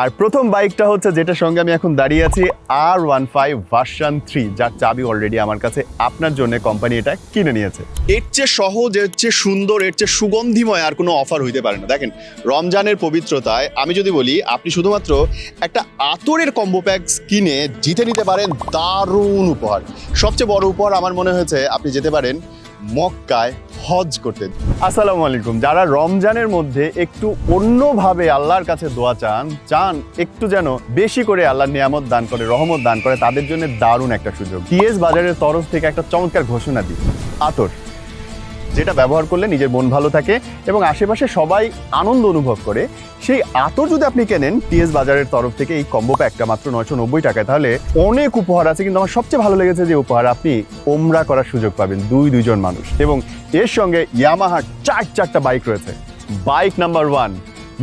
আর প্রথম বাইকটা হচ্ছে যেটার সঙ্গে আমি এখন দাঁড়িয়ে আছি আর ওয়ান ফাইভ ভার্সান থ্রি, যার চাবি অলরেডি আমার কাছে আপনার জন্য কোম্পানি এটা কিনে নিয়েছে। এর চেয়ে সহজ, এর চেয়ে সুন্দর, এর চেয়ে সুগন্ধিময় আর কোনো অফার হইতে পারে না। দেখেন, রমজানের পবিত্রতায় আমি যদি বলি, আপনি শুধুমাত্র একটা আতরের কম্বো প্যাক কিনে জিতে নিতে পারেন দারুণ উপহার। সবচেয়ে বড় উপহার আমার মনে হয়েছে, আপনি যেতে পারেন মক্কায় হজ করতে। আসসালামু আলাইকুম। যারা রমজানের মধ্যে একটু অন্যভাবে আল্লাহর কাছে দোয়া চান চান একটু যেন বেশি করে আল্লাহ নিয়ামত দান করে, রহমত দান করে, তাদের জন্য দারুণ একটা সুযোগ। টিএস বাজারের তরফ থেকে একটা চমৎকার ঘোষণা দিই। আতর। যেটা ব্যবহার করলে নিজের মন ভালো থাকে এবং আশেপাশে সবাই আনন্দ অনুভব করে, সেই আতর যদি আপনি কেনেন টিএস বাজারের তরফ থেকে এই কম্বো প্যাকটা মাত্র নয়শো নব্বই টাকায়, তাহলে অনেক উপহার আছে, কিন্তু আমার সবচেয়ে ভালো লেগেছে যে উপহার আপনি ওমরা করার সুযোগ পাবেন, দুই, দুইজন মানুষ। এবং এর সঙ্গে ইয়ামাহার চার, চারটা বাইক রয়েছে। বাইক নাম্বার ওয়ান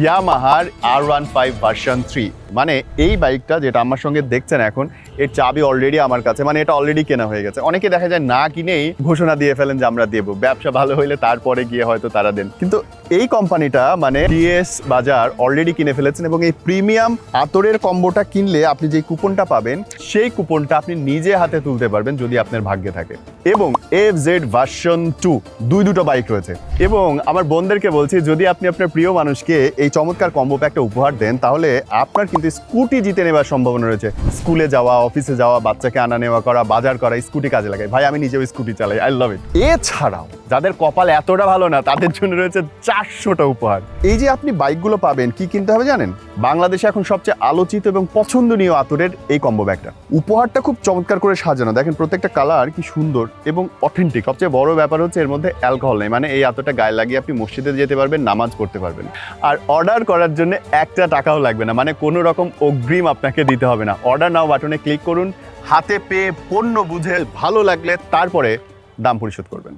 ইয়ামাহার আর ওয়ান ফাইভ ভার্সন থ্রি মানে এই বাইকটা যেটা আমার সঙ্গে দেখছেন এখন, এর চাবি অলরেডি আমার কাছে মানে এটা অলরেডি কেনা হয়ে গেছে। অনেকে দেখা যায় না কিনেই ঘোষণা দিয়ে ফেলেন যে আমরা দেবো। ব্যবসা ভালো হইলে তারপরে গিয়ে হয়তো তারা দেন। কিন্তু এই কোম্পানিটা মানে টিএস বাজার অলরেডি কিনে ফেলেছেন এবং এই প্রিমিয়াম আতরের কম্বোটা কিনলে আপনি যে কুপনটা পাবেন, সেই কুপনটা আপনি নিজে হাতে তুলতে পারবেন যদি আপনার ভাগ্যে থাকে। এবং এফ জেড ভার্সন টু দুই দুটো বাইক রয়েছে। এবং আমার বোনদেরকে বলছি, যদি আপনি আপনার প্রিয় মানুষকে এই চমৎকার কম্বো প্যাকটা উপহার দেন, তাহলে আপনার কিন্তু স্কুটি জিতে নেওয়ার সম্ভাবনা রয়েছে, স্কুলে যাওয়া, অফিসে যাওয়া, বাচ্চাকে আনা নেওয়া করা, বাজার করা স্কুটি কাজে লাগে ভাই, আমি নিজেও স্কুটি চালাই আই লাভ ইট এছাড়াও যাদের কপাল এতটা ভালো না, তাদের জন্য রয়েছে চারশোটা উপহার। এই যে আপনি বাইকগুলো পাবেন, কি কিনতে হবে জানেন? বাংলাদেশে এখন সবচেয়ে আলোচিত এবং পছন্দনীয় আতরের এই কম্বো ব্যাগটা। উপহারটা খুব চমৎকার করে সাজানো। দেখেন, প্রত্যেকটা কালার কি সুন্দর এবং অথেন্টিক সবচেয়ে বড় ব্যাপার হচ্ছে এর মধ্যে অ্যালকোহল নেই। মানে এই আতরটা গায়ে লাগিয়ে আপনি মসজিদে যেতে পারবেন, নামাজ পড়তে পারবেন। আর অর্ডার করার জন্য একটা টাকাও লাগবে না। মানে কোনো রকম অগ্রিম আপনাকে দিতে হবে না। অর্ডার নাও বাটনে ক্লিক করুন। হাতে পেয়ে পণ্য বুঝে ভালো লাগলে তারপরে দাম পরিশোধ করবেন।